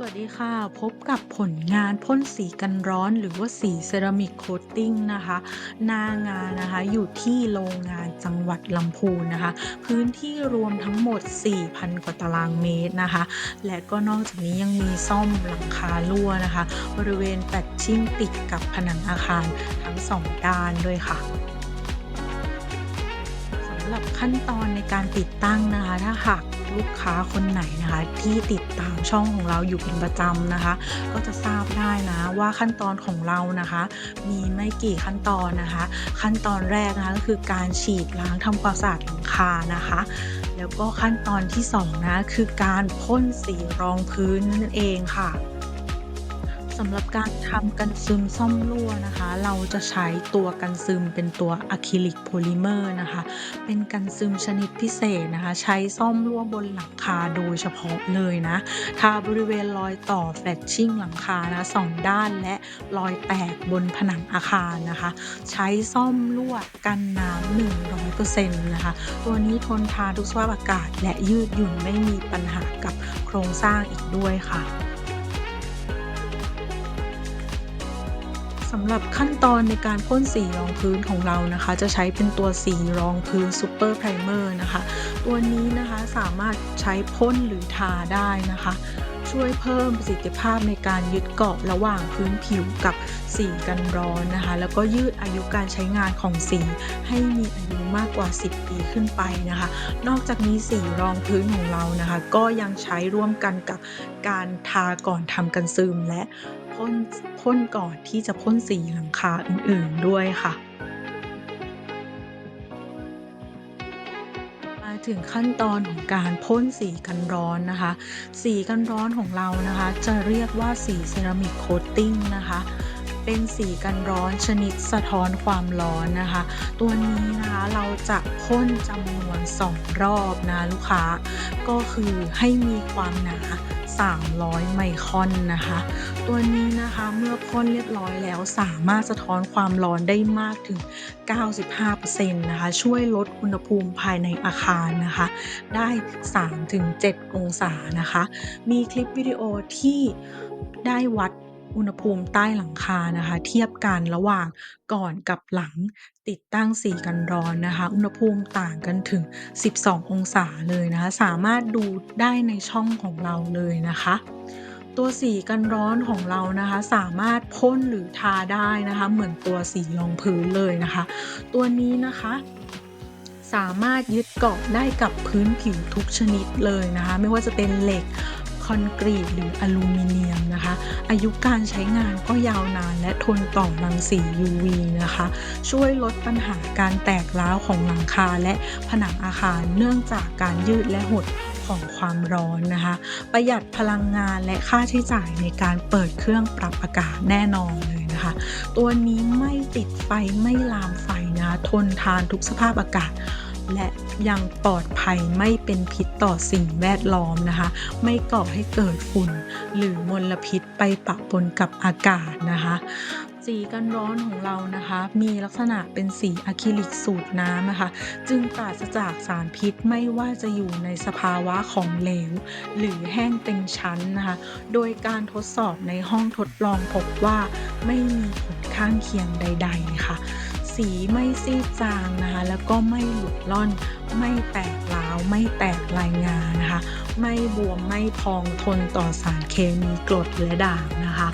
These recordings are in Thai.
สวัสดีค่ะ พบกับผลงานพ่นสีกันร้อนหรือว่าสีเซรามิกโคตติ้งนะคะ หน้างานนะคะอยู่ที่โรงงานจังหวัดลำพูนนะคะ พื้นที่รวมทั้งหมด 4,000 กว่าตารางเมตรนะคะ และก็นอกจากนี้ยังมีซ่อมหลังคารั่วนะคะ บริเวณแปดชิ่งติดกับผนังอาคารทั้งสองด้านด้วยค่ะสำหรับขั้นตอนในการติดตั้งนะคะ ถ้าหาก ลูกค้าคนไหนนะคะ ที่ติดตามช่องของเราอยู่เป็นประจำนะคะ ก็จะทราบได้นะว่าขั้นตอนของเรานะคะ มีไม่กี่ขั้นตอนนะคะ ขั้นตอนแรกนะคะก็คือการฉีดล้างทำความสะอาดหลังคานะคะ แล้วก็ขั้นตอนที่สองนะคือการพ่นสีรองพื้นนั่นเองค่ะ สำหรับการทำกันซึมซ่อมรั่วนะคะ เราจะใช้ตัวกันซึมเป็นตัวอะคริลิกโพลิเมอร์นะคะ เป็นกันซึมชนิดพิเศษนะคะ ใช้ซ่อมรั่วบนหลังคาโดยเฉพาะเลยนะทาบริเวณรอยต่อแฟลตชิ่งหลังคานะสองด้านและรอยแตกบนผนังอาคารนะคะ ใช้ซ่อมรั่วกันน้ำ100%นะคะ ตัวนี้ทนทานทุกสภาพอากาศ และยืดหยุ่นไม่มีปัญหากับโครงสร้างอีกด้วยค่ะ สำหรับขั้นตอนในการพ่นสีรองพื้นของเรานะคะ จะใช้เป็นตัวสีรองพื้นซูเปอร์ไพรเมอร์นะคะ ตัวนี้นะคะสามารถใช้พ่นหรือทาได้นะคะ ช่วยเพิ่มประสิทธิภาพในการยึดเกาะระหว่างพื้นผิวกับสีกันร้อนนะคะ แล้วก็ยืดอายุการใช้งานของสีให้มีอายุมากกว่า 10 ปีขึ้นไปนะคะ นอกจากนี้สีรองพื้นของเรานะคะ ก็ยังใช้ร่วมกันกับการทาก่อนทำกันซึมและ พ่นพ่นก่อนที่จะพ่นสีหลังคาอื่น ๆด้วยค่ะ มาถึงขั้นตอนของการพ่นสีกันร้อนนะคะ สีกันร้อนของเรานะคะ จะเรียกว่าสีเซรามิกโคตติ้งนะคะเป็นสีกันร้อนชนิดสะท้อนความร้อนนะคะ ตัวนี้นะคะเราจะพ่นจำนวน 2 รอบนะลูกค้า ก็คือให้มีความหนา 300 ไมครอนนะคะ ตัวนี้นะคะเมื่อพ่นเรียบร้อยแล้วสามารถสะท้อนความร้อนได้มากถึง 95%นะคะ ช่วยลดอุณหภูมิภายในอาคารนะคะ ได้ 3-7 องศานะคะ มีคลิปวิดีโอที่ได้วัด อุณหภูมิใต้หลังคานะคะ เทียบกันระหว่างก่อนกับหลังติดตั้งสีกันร้อนนะคะ อุณหภูมิต่างกันถึง 12 องศาเลยนะคะ สามารถดูได้ในช่องของเราเลยนะคะ ตัวสีกันร้อนของเรานะคะ สามารถพ่นหรือทาได้นะคะ เหมือนตัวสีรองพื้นเลยนะคะ ตัวนี้นะคะสามารถยึดเกาะได้กับพื้นผิวทุกชนิดเลยนะคะ ไม่ว่าจะเป็นเหล็ก คอนกรีตหรืออลูมิเนียมนะคะ อายุการใช้งานก็ยาวนานและทนต่อรังสี UV นะคะ ช่วยลดปัญหาการแตกร้าวของหลังคาและผนังอาคารเนื่องจากการยืดและหดของความร้อนนะคะ ประหยัดพลังงานและค่าใช้จ่ายในการเปิดเครื่องปรับอากาศแน่นอนเลยนะคะ ตัวนี้ไม่ติดไฟไม่ลามไฟนะทนทานทุกสภาพอากาศ และ ยังปลอดภัยไม่เป็นพิษต่อสิ่งแวดล้อมนะคะ ไม่ก่อให้เกิดฝุ่น หรือมลพิษไปปะปนกับอากาศนะคะสีกันร้อนของเรานะคะ มีลักษณะเป็นสีอะคริลิกสูตรน้ำนะคะ จึงปราศจากสารพิษไม่ว่าจะอยู่ในสภาวะของเหลว หรือแห้งเป็นชั้นนะคะ โดยการทดสอบในห้องทดลองพบว่าไม่มีผลข้างเคียงใด ๆ ค่ะ สีไม่ซีดจางนะคะ แล้วก็ไม่หลุดล่อน ไม่แตกร้าว ไม่แตกลายงานะคะ ไม่บวม ไม่พอง ทนต่อสารเคมีกรดและด่างนะคะ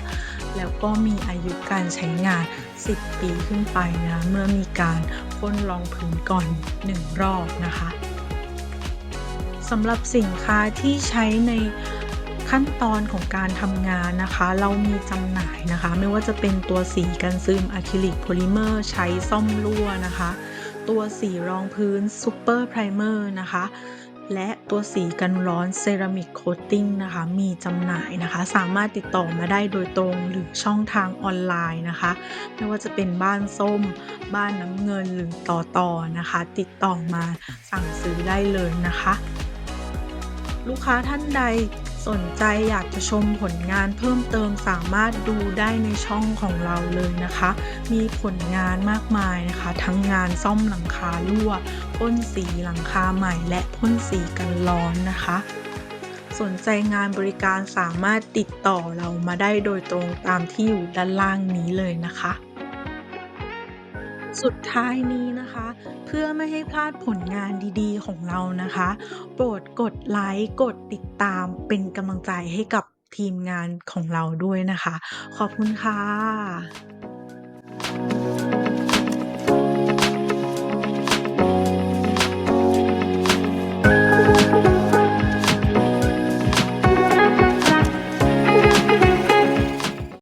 แล้วก็มีอายุการใช้งาน 10 ปีขึ้นไปนะ เมื่อมีการพ่นรองพื้นก่อน 1 รอบนะคะสำหรับสินค้าที่ใช้ใน ขั้นตอนของการทำงานนะคะ เรามีจำหน่ายนะคะ ไม่ว่าจะเป็นตัวสีกันซึมอะคริลิกโพลิเมอร์ใช้ซ่อมรั่วนะคะ ตัวสีรองพื้นซูเปอร์ไพรเมอร์นะคะ และตัวสีกันร้อนเซรามิกโคตติ้งนะคะ มีจำหน่ายนะคะ สามารถติดต่อมาได้โดยตรงหรือช่องทางออนไลน์นะคะ ไม่ว่าจะเป็นบ้านส้ม บ้านน้ำเงินหรือต่อต่อนะคะ ติดต่อมาสั่งซื้อได้เลยนะคะ ลูกค้าท่านใด สนใจอยากจะชมผลงานเพิ่มเติมสามารถดูได้ในช่องของเราเลยนะคะ มีผลงานมากมายนะคะ ทั้งงานซ่อมหลังคารั่วพ่นสีหลังคาใหม่ และพ่นสีกันร้อนนะคะ สนใจงานบริการสามารถติดต่อเรามาได้โดยตรงตามที่อยู่ด้านล่างนี้เลยนะคะ สุดท้ายนี้นะคะ เพื่อไม่ให้พลาดผลงานดีๆ ของเรานะคะ โปรดกดไลค์กดติดตามเป็นกำลังใจให้กับทีมงานของเราด้วยนะคะ ขอบคุณค่ะ